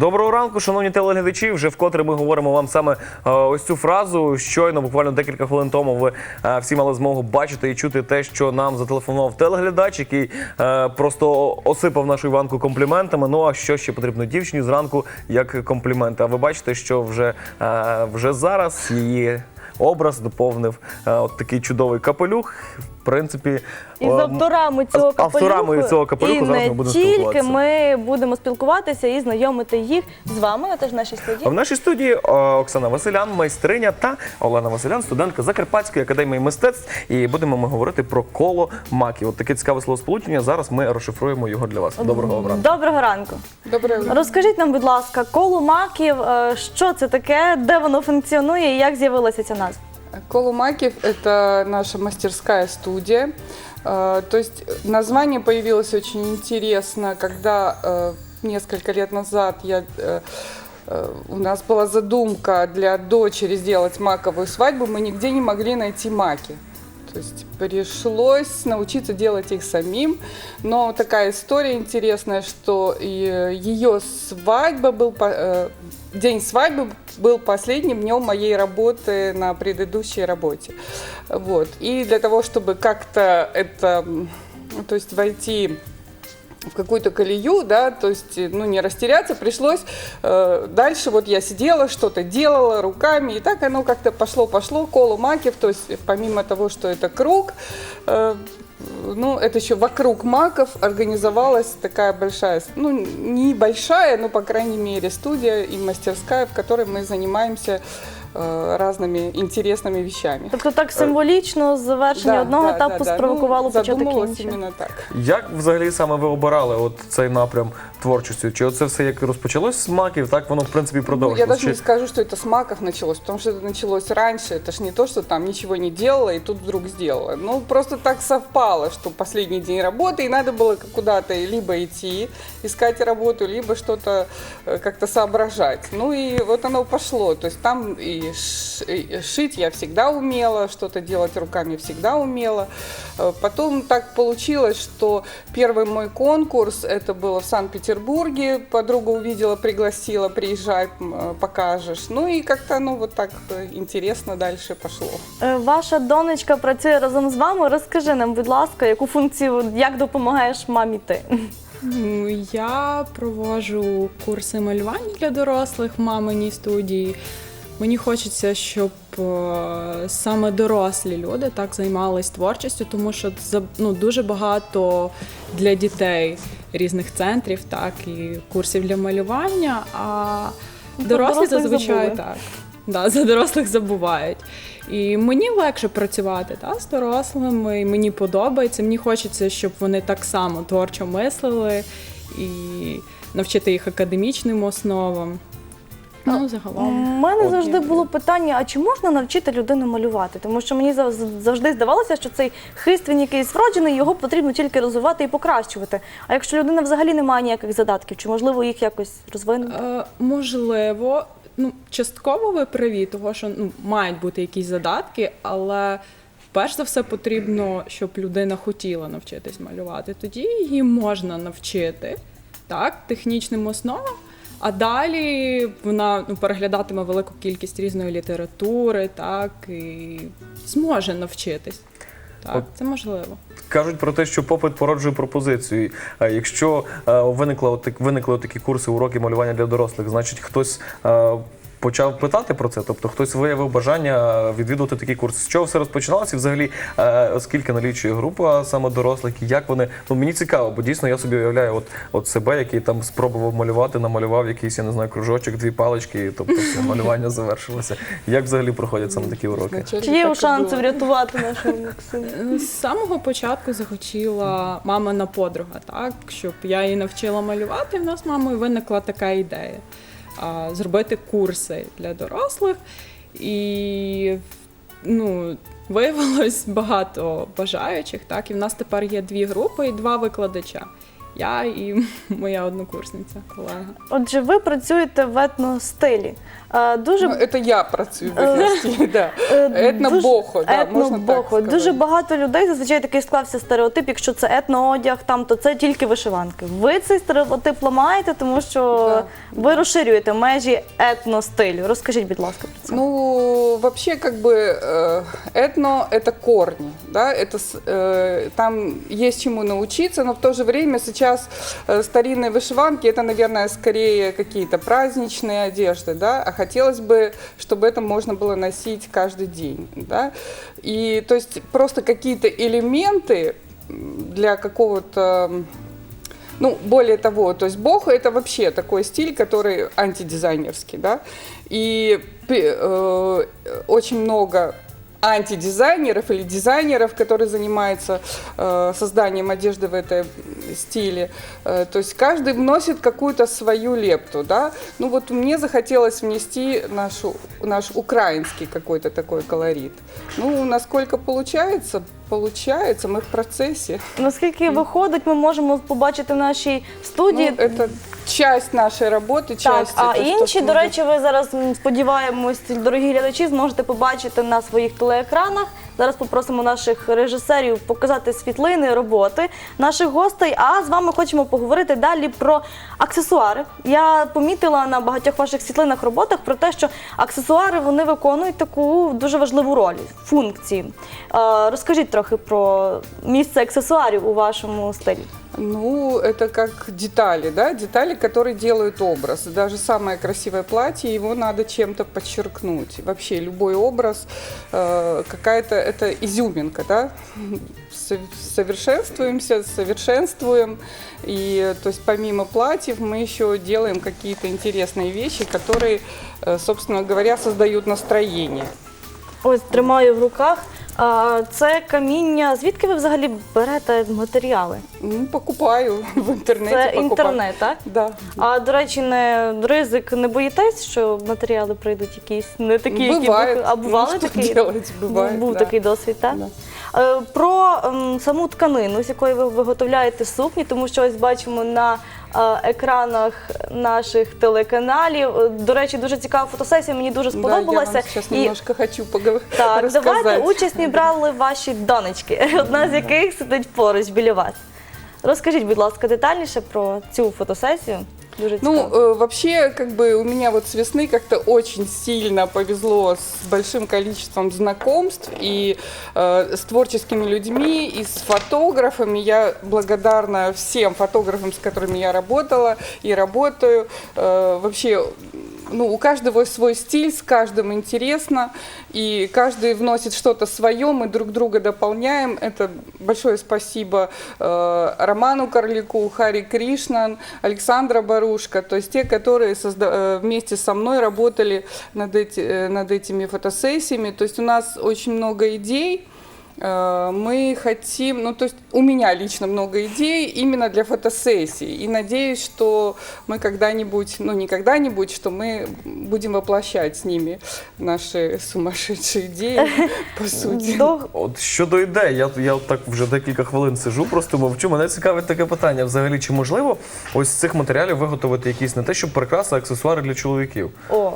Доброго ранку, шановні телеглядачі. Вже вкотре ми говоримо вам саме е, ось цю фразу. Щойно, буквально декілька хвилин тому, ви е, всі мали змогу бачити і чути те, що нам зателефонував телеглядач, який е, просто осипав нашу Іванку компліментами. Ну а що ще потрібно дівчині зранку, як компліменти? А ви бачите, що вже, вже зараз її образ доповнив от такий чудовий капелюх. В принципі, І з е, авторами цього з авторами цього капелюху і зараз не ми будемо тільки спілкуватися. ми будемо спілкуватися і знайомити їх з вами, а теж в нашій студії. в нашій студії е, Оксана Василян, майстриня та Олена Василян, студентка Закарпатської академії мистецтв. І будемо ми говорити про коло маків. От таке цікаве словосполучення. Зараз ми розшифруємо його для вас. Доброго ранку. Доброго ранку. Доброе утро. Розкажіть нам, будь ласка, коло маків, е, що це таке, де воно функціонує і як з'явилася ця назва? Колумакив – это наша мастерская студия. Э, То есть название появилось очень интересно, когда э, несколько лет назад я, э, э, у нас была задумка для дочери сделать маковую свадьбу, мы нигде не могли найти маки. То есть пришлось научиться делать их самим. Но такая история интересная, что и ее свадьба был, по- э, день свадьбы был последним днем моей работы на предыдущей работе. Вот. И для того, чтобы как-то это, то есть войти в какую-то колею, да, то есть, э, ну, не растеряться, пришлось э, дальше вот я сидела, что-то делала руками, и так оно как-то пошло-пошло, колу макив, то есть помимо того, что это круг, э, ну, это еще вокруг маков организовалась такая большая, ну, небольшая, но, по крайней мере, студия и мастерская, в которой мы занимаемся э, разными интересными вещами. Тобто так символічно завершення Да, одного да, етапу да, да. спровокувало ну, початок задумалось іншого. именно так. Як взагалі саме ви обирали от цей напрям творчості? Чи оце все як розпочалось з маків? Так воно в принципі Ну, я продовжилось? даже не Чи- скажу, что это с маков началось, потому что это началось раньше. Это ж не то, что там ничего не делала и тут вдруг сделала. Ну, просто так совпало, что последний день работы, и надо было куда-то либо идти, искать работу, либо что-то э, как-то соображать. Ну и вот оно пошло. То есть там и, ш- и шить я всегда умела, что-то делать руками всегда умела. Э, Потом так получилось, что первый мой конкурс, это было в Санкт-Петербурге, подруга увидела, пригласила, приезжай, м, э, покажешь. Ну и как-то оно вот так э, интересно дальше пошло. Е, Ваша донечка працює разом з вами. Розкажи нам, будь ласка, яку функцію, як допомагаєш мамі ти? Ну, Я проводжу курси малювання для дорослих в маминій студії. Мені хочеться, щоб е, саме дорослі люди так займались творчістю, тому що ну, дуже багато для дітей різних центрів, так і курсів для малювання. А Ну, дорослі зазвичай забули. так. Да, за дорослих забувають. І мені легше працювати та, з дорослими, і мені подобається. Мені хочеться, щоб вони так само творчо мислили і навчити їх академічним основам. Ну, У загалом. мене завжди було питання: а чи можна навчити людину малювати? Тому що мені зав- завжди здавалося, що цей хист він якийсь вроджений, його потрібно тільки розвивати і покращувати. А якщо людина взагалі не має ніяких задатків, чи можливо їх якось розвинути? Е, можливо, ну, частково ви праві, того що ну, мають бути якісь задатки, але перш за все потрібно, щоб людина хотіла навчитись малювати. Тоді її можна навчити так, технічним основам. А далі вона ну, переглядатиме велику кількість різної літератури, так і зможе навчитись. Так, От це можливо. Кажуть про те, що попит породжує пропозицію. Якщо е, виникла от виникли такі курси, уроки малювання для дорослих, значить хтось. е, Почав питати про це, тобто хтось виявив бажання відвідувати такі курси. З чого все розпочиналося? І взагалі, е, скільки налічує група саме дорослих, і як вони ну мені цікаво, бо дійсно я собі уявляю, от, от себе, який там спробував малювати, намалював якийсь, я не знаю, кружочок, дві палички, тобто все, малювання завершилося. Як взагалі проходять саме такі уроки? Чи є шанси врятувати нашого Максима? З самого початку захотіла мамина подруга, так щоб я її навчила малювати. В нас з мамою виникла така ідея зробити курси для дорослих. І ну, виявилось багато бажаючих. Так, і в нас тепер є дві групи і два викладача, я і моя однокурсниця, колега. Отже, ви працюєте в етностилі. Е, Дуже Ну, это я працюю в Е, этом стиле, да. Е, Етнобохо, да, можна так етнобохо. сказати. Дуже багато людей зазвичай такий склався стереотип, якщо це етноодяг, там то це тільки вишиванки. Ви цей стереотип ламаєте, тому що Да. ви розширюєте межі етностилю. Розкажіть, будь ласка, про це. Ну, вообще, как бы, э, этно – это корни, да, это, с- э, там есть чему научиться, но в то же время сейчас э, старинные вышиванки – это, наверное, скорее какие-то праздничные одежды, да, а хотелось бы, чтобы это можно было носить каждый день, да, и то есть просто какие-то элементы для какого-то ну, более того, то есть бохо это вообще такой стиль, который антидизайнерский, да, и э, очень много антидизайнеров или дизайнеров, которые занимаются э, созданием одежды в этом стиле. Э, то есть каждый вносит какую-то свою лепту, да. Ну вот мне захотелось внести нашу, наш украинский какой-то такой колорит. Ну, насколько получается, получается, мы в процессе. Наскільки виходить, ми можемо побачити в нашій студії. Ну, это часть нашей работы, Так, часть. а это то, інші, что до мы- речі, ви зараз м, сподіваємось, дорогі глядачі, зможете побачити на своїх телеекранах. Зараз попросимо наших режисерів показати світлини, роботи наших гостей. А з вами хочемо поговорити далі про аксесуари. Я помітила на багатьох ваших світлинах роботах про те, що аксесуари вони виконують таку дуже важливу роль, функції. Е, Розкажіть трохи про місце аксесуарів у вашому стилі. Ну, это как детали, да, детали, которые делают образ. Даже самое красивое платье, его надо чем-то подчеркнуть. Вообще любой образ, э, какая-то это изюминка, да. Со- Совершенствуемся, совершенствуем. И то есть помимо платьев мы еще делаем какие-то интересные вещи, которые, э, собственно говоря, создают настроение. Ось тримаю в руках. А, Це каміння. Звідки ви взагалі берете матеріали? Ну, покупаю в интернете. Це покупаю. інтернет, так? Да. А до речі, не ризик, не боїтесь, що матеріали прийдуть якісь не такі, які Бывает. ви а бували Ну, что такі? делать, бывает, Був да. такий досвід, так? Да. Е, Про ем, саму тканину, з якої ви виготовляєте сукні, тому що ось бачимо на екранах наших телеканалів. Е, До речі, дуже цікава фотосесія, мені дуже Да, я сподобалася. вам сейчас І немножко хочу поговорити. так, розказати. давайте участь не брали ваші донечки, одна з яких сидить поруч біля вас. Розкажіть, будь ласка, детальніше про цю фотосесію. Дуже Ну, цікаво. э, вообще, как бы у меня вот с весны как-то очень сильно повезло с большим количеством знакомств и э, с творческими людьми, и с фотографами. Я благодарна всем фотографам, с которыми я работала и работаю. Э, вообще, ну, у каждого свой стиль, с каждым интересно, и каждый вносит что-то свое, мы друг друга дополняем. Это большое спасибо э, Роману Корлику, Хари Кришнан, Александра Барушка, то есть те, которые созда- э, вместе со мной работали над, эти- э, над этими фотосессиями. То есть у нас очень много идей, Э, мы хотим, ну то есть у меня лично много идей именно для фотосессий. И надеюсь, что мы когда-нибудь, ну не когда-нибудь, что мы будем воплощать с ними наши сумасшедшие идеи, по сути. До- От щодо ідей, я, я от так вже декілька хвилин сиджу, просто мовчу. Мене цікавить таке питання. Взагалі, чи можливо ось з цих матеріалів виготовити якісь не те, що прикраси, а аксесуари для чоловіків? О,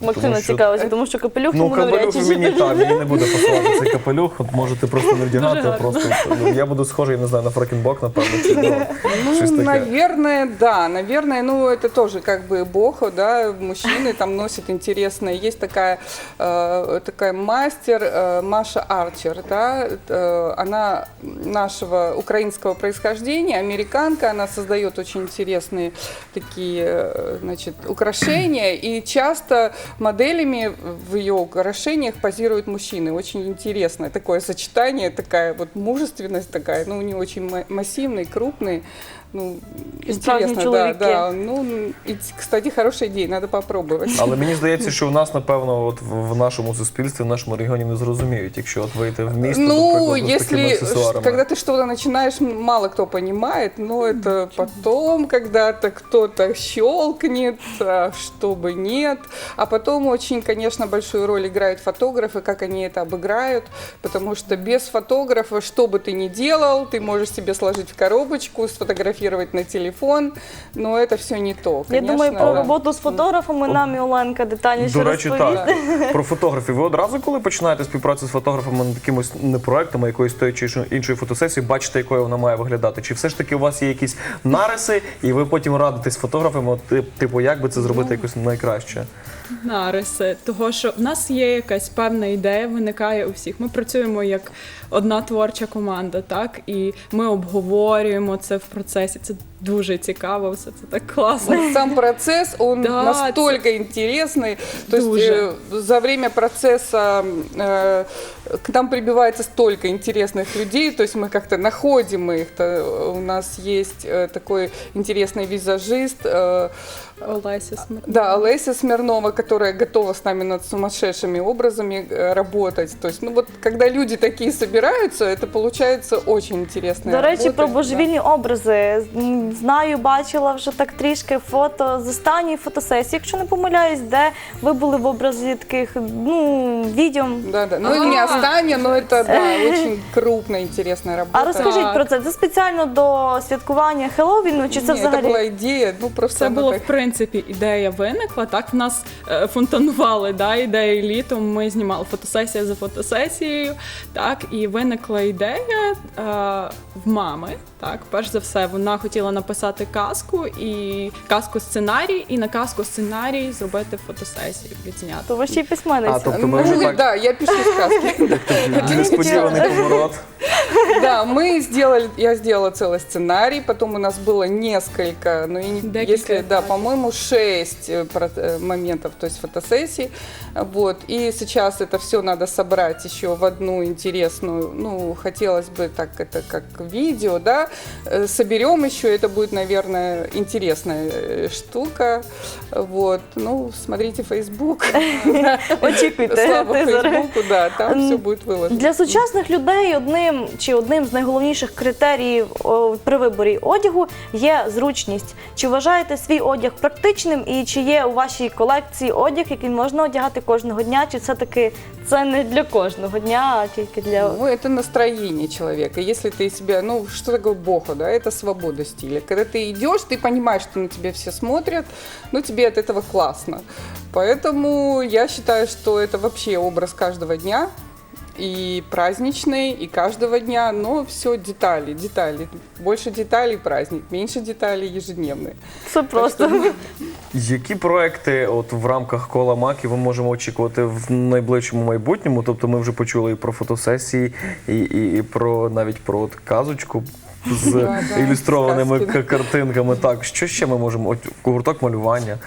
Максима Тому що- цікавиться, тому що капелюх Ну, йому навряд капелюх чи мені підійде. так, мені не буде пасувати цей капелюх. От можете просто не вдягати, а просто ну, я буду схожий, не знаю, на фракенбок, напевно, чи ну, щось Ну, таке. наверное, да, наверное, ну это тоже как бы бохо, да, мужчины там носят интересное. Есть такая, э, такая мастер э, Маша Арчер, да, э, она нашего украинского происхождения, американка, она создает очень интересные такие, э, значит, украшения, и часто моделями в ее украшениях позируют мужчины. Очень интересное такое сочетание, такая вот мужественность такая, ну, не очень ма- массивный, крупный, ну, И справжние интересно, да, человеки. да. Ну, и, кстати, хорошая идея, надо попробовать. Але мені здається, що у нас, напевно, от в в нашому суспільстві, в нашому регіоні не зрозуміють, якщо от вийти в місто, до Ну, прикладу, з такими если, аксесуарами. когда ты что-то начинаешь, мало кто понимает, но это потом когда-то кто-то щелкнет, а чтобы нет. А потом очень, конечно, большую роль играют фотографы, как они это обыграют, потому что без фотографа, что бы ты ни делал, ты можешь себе сложить в коробочку, сфотографировать сфотографировать на телефон, но это все не то. Я думаю, про роботу з фотографами нам і Оленка детальніше До речі, розповість. так. Про фотографів. Ви одразу, коли починаєте співпрацю з фотографами над якимось не проектами, якоюсь тої чи іншої- іншої фотосесії, бачите, якою вона має виглядати? Чи все ж таки у вас є якісь нариси, і ви потім радитесь з фотографами, от, типу, як би це зробити якось найкраще? нариси, того що в нас є якась певна ідея, виникає у всіх. Ми працюємо як одна творча команда, так і ми обговорюємо це в процесі. Це дуже цікаво, все це так класно. Вот Сам процесс, он Да, настолько интересный. То есть Дуже. э, за время процесса э, к нам прибивается столько интересных людей, то есть мы как-то находим их. То У нас есть э, такой интересный визажист, э, Олеся Смирнова. да, Олеся Смирнова, которая готова с нами над сумасшедшими образами э, работать. То есть, ну вот, когда люди такие собираются, это получается очень интересная До речі, работа, про да. божевільні образи. М, Знаю, бачила вже так трішки фото з останньої фотосесії, якщо не помиляюсь, де ви були в образі таких ну відьом. Да, да. Ну, не Астаня, но это да, очень крупная, интересная работа. А розкажіть Так. про це. Це спеціально до святкування Хеллоуіну, чи це Не, взагалі? Это была идея, ну просто Це она була так- в принципі ідея виникла. Так в нас е, фонтанували да, ідеї літом. Ми знімали фотосесія за фотосесією. Так, і виникла ідея е, в мами. Так, перш за все, вона хотіла написати казку і казку сценарій, і на казку сценарій зробити фотосесію, відзняти. То ви ще й письменниця. А, тобто ми Ну, вже так да, я пишу сказки. несподіваний поворот. Да, мы сделали, я сделала целый сценарий, потом у нас было несколько, ну, и не- Декілька если, да, етапів. по-моему, шесть э, про- э, моментов, то есть фотосессий, вот, и сейчас это все надо собрать еще в одну интересную, ну, хотелось бы так, это как видео, да, Э, соберем еще, это будет, наверное, интересная э, штука, вот, ну, смотрите Facebook, Очікуйте слава тизери. Фейсбуку, да, там М, все будет выложено. Для сучасних людей одним чи одним з найголовніших критеріїв о, при виборі одягу є зручність. Чи вважаєте свій одяг практичним і чи є у вашій колекції одяг, який можна одягати кожного дня, чи все-таки це не для кожного дня, а тільки для Ну, это настроение человека. Если ты себя, ну, что такое бохо, да, это свобода стиля. Когда ты идешь, ты понимаешь, что на тебя все смотрят, но тебе от этого классно. Поэтому я считаю, что это вообще образ каждого дня, и праздничный, и каждого дня, но все детали, детали. Больше деталей праздник, меньше деталей ежедневные. все просто. Які проекти от в рамках кола Маки ми можемо очікувати в найближчому майбутньому? Тобто ми вже почули і про фотосесії, і, і, і про навіть про от казочку з да, ілюстрованими сказки, да. к- картинками. Так, що ще ми можемо? От гурток малювання.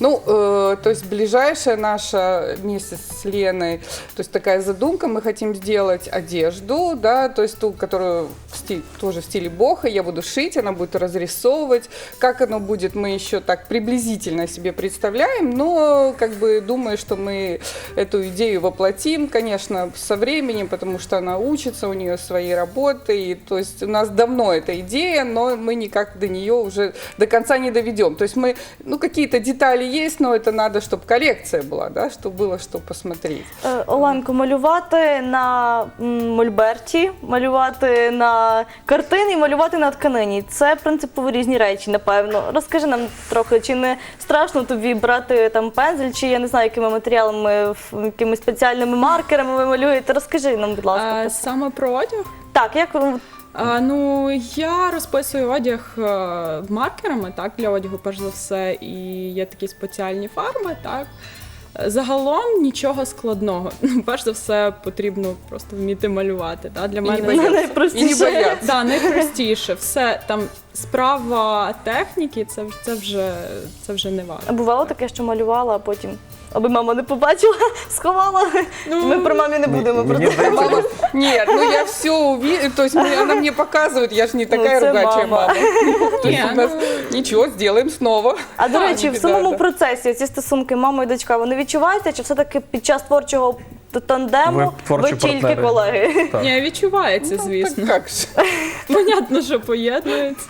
Ну, э, то есть ближайшая наша вместе с Леной, то есть такая задумка, мы хотим сделать одежду, да, то есть ту, которую в стиле, тоже в стиле боха, я буду шить, она будет разрисовывать. Как оно будет, мы еще так приблизительно себе представляем, но как бы думаю, что мы эту идею воплотим, конечно, со временем, потому что она учится, у нее свои работы, и, то есть у нас давно эта идея, но мы никак до нее уже до конца не доведем. То есть мы, ну, какие-то детали есть, но это надо, чтобы коллекция была, да, чтобы было что посмотреть. Е, Оленко, малювати на м, мольберті, малювати на картині, малювати на тканині. Це принципово різні речі, напевно. Розкажи нам трохи, чи не страшно тобі брати там пензель, чи я не знаю, якими матеріалами, ф- якими спеціальними маркерами ви малюєте. Розкажи нам, будь ласка. А, про це. саме про одяг. Так, як ви- а, ну я розписую одяг е, маркерами, так, для одягу, перш за все, і є такі спеціальні фарби, так. Загалом нічого складного. Ну, перш за все, потрібно просто вміти малювати. Так? Для мене не найпростіше. бояться. Да, найпростіше. Все там справа техніки, це, це вже це вже не важко. А бувало таке, що малювала, а потім, аби мама не побачила, сховала. Ну, Ми про мамі не будемо про це. Мама, нет, ну я все увидела, то есть мне- она мне показывает, я же не такая це ругачая мама. мама. То есть Ні, у нас ну, ничего, сделаем снова. А до речі, в самому процесі ці стосунки мама і дочка, вони відчуваються, чи все-таки під час творчого тандему Ви ви, тільки партнери. колеги? Так. Ні, відчувається, Ну, звісно. так как. Понятно, що поєднується.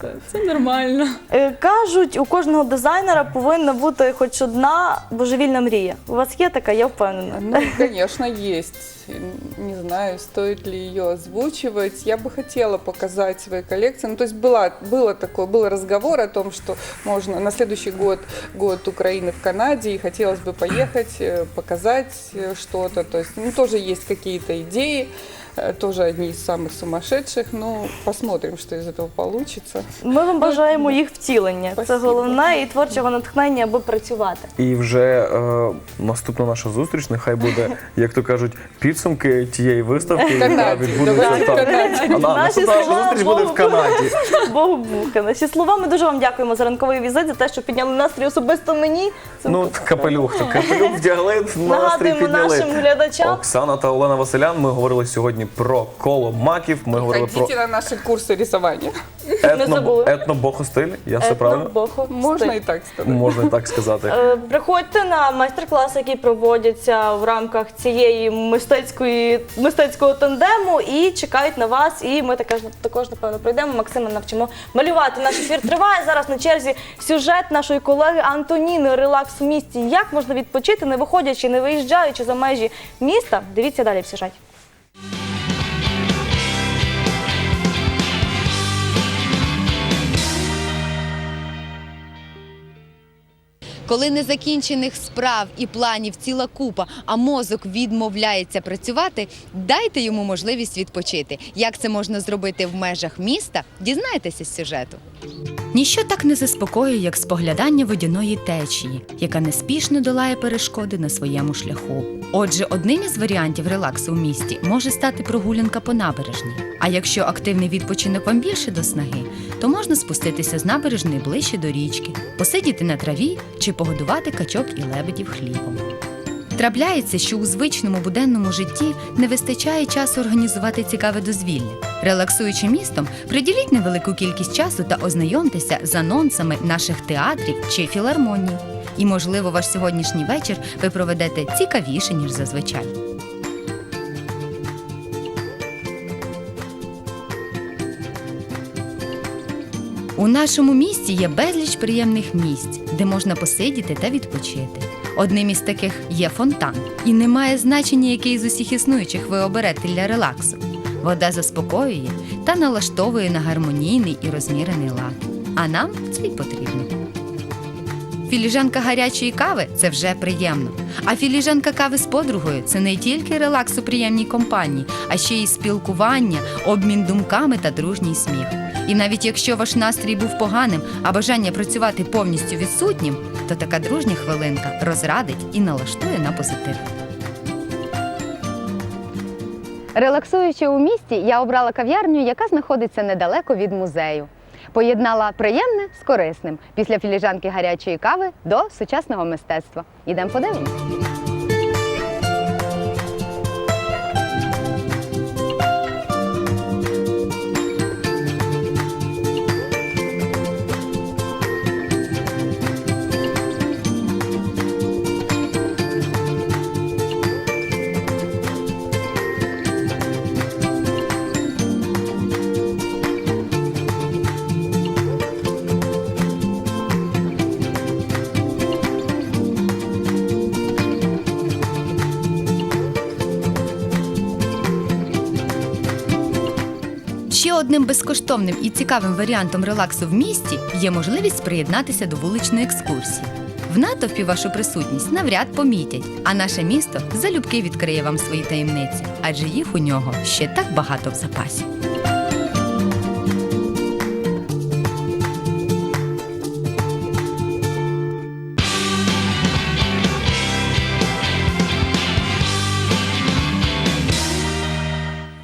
Це, це нормально. Е, Кажуть, у кожного дизайнера повинна бути хоч одна божевільна мрія. У вас є така, я впевнена. Ну, звісно, есть н- не знаю, стоит ли ее озвучивать. Я бы хотела показать свои коллекции. Ну, то есть была, было такое, был разговор о том, что можно на следующий год, год Украины в Канаде, и хотелось бы поехать, э, показать э, что-то. То есть, ну, тоже есть какие-то идеи, э, тоже одни из самых сумасшедших. Ну, посмотрим, что из этого получится. Ми вам бажаємо їх втілення. Це Спасибо. головне і творчого натхнення, аби працювати. І вже е, наступна наша зустріч, нехай буде, як то кажуть, підсумки тієї виставки, яка Канаді. відбудеться Давайте в там. Канаді. А, да, Наші наступна наша зустріч буде в Богу. Канаді. Богу Буха. Наші слова. Ми дуже вам дякуємо за ранковий візит, за те, що підняли настрій особисто мені. Це Ну, капелюх, то капелюх вдягли, настрій Нагадуємо підняли. нашим глядачам. Оксана та Олена Василян. Ми говорили сьогодні про коло маків. Ми говорили про Ходите на наши курсы рисования. Не етно, забули. етнобохостиль. Я все правильно? Етнобохо. Можно Стиль. так сказать. Можна і так сказати. Е, Приходьте на майстер-класи, які проводяться в рамках цієї мистецької мистецького тандему, і чекають на вас. І ми також також напевно пройдемо. Максима навчимо малювати. Наш ефір триває зараз. На черзі сюжет нашої колеги Антоніни Релакс в місті. Як можна відпочити, не виходячи, не виїжджаючи за межі міста? Дивіться далі в сюжеті. Коли незакінчених справ і планів ціла купа, а мозок відмовляється працювати, дайте йому можливість відпочити. Як це можна зробити в межах міста? Дізнайтеся з сюжету. Ніщо так не заспокоює, як споглядання водяної течії, яка неспішно долає перешкоди на своєму шляху. Отже, одним із варіантів релаксу у місті може стати прогулянка по набережній. А якщо активний відпочинок вам більше до снаги, то можна спуститися з набережної ближче до річки, посидіти на траві чи погодувати качок і лебедів хлібом. Трапляється, що у звичному буденному житті не вистачає часу організувати цікаве дозвілля. Релаксуючи містом, приділіть невелику кількість часу та ознайомтеся з анонсами наших театрів чи філармоній. І, можливо, ваш сьогоднішній вечір ви проведете цікавіше, ніж зазвичай. У нашому місті є безліч приємних місць, де можна посидіти та відпочити. Одним із таких є фонтан, і немає значення, який з усіх існуючих ви оберете для релаксу. Вода заспокоює та налаштовує на гармонійний і розмірений лад. А нам це й потрібно. Філіжанка гарячої кави це вже приємно. А філіжанка кави з подругою це не тільки релакс у приємній компанії, а ще й спілкування, обмін думками та дружній сміх. І навіть якщо ваш настрій був поганим, а бажання працювати повністю відсутнім, то така дружня хвилинка розрадить і налаштує на позитив. Релаксуючи у місті, я обрала кав'ярню, яка знаходиться недалеко від музею. Поєднала приємне з корисним після філіжанки гарячої кави до сучасного мистецтва. Ідемо подивимось. Одним безкоштовним і цікавим варіантом релаксу в місті є можливість приєднатися до вуличної екскурсії. В натовпі вашу присутність навряд помітять, а наше місто залюбки відкриє вам свої таємниці, адже їх у нього ще так багато в запасі.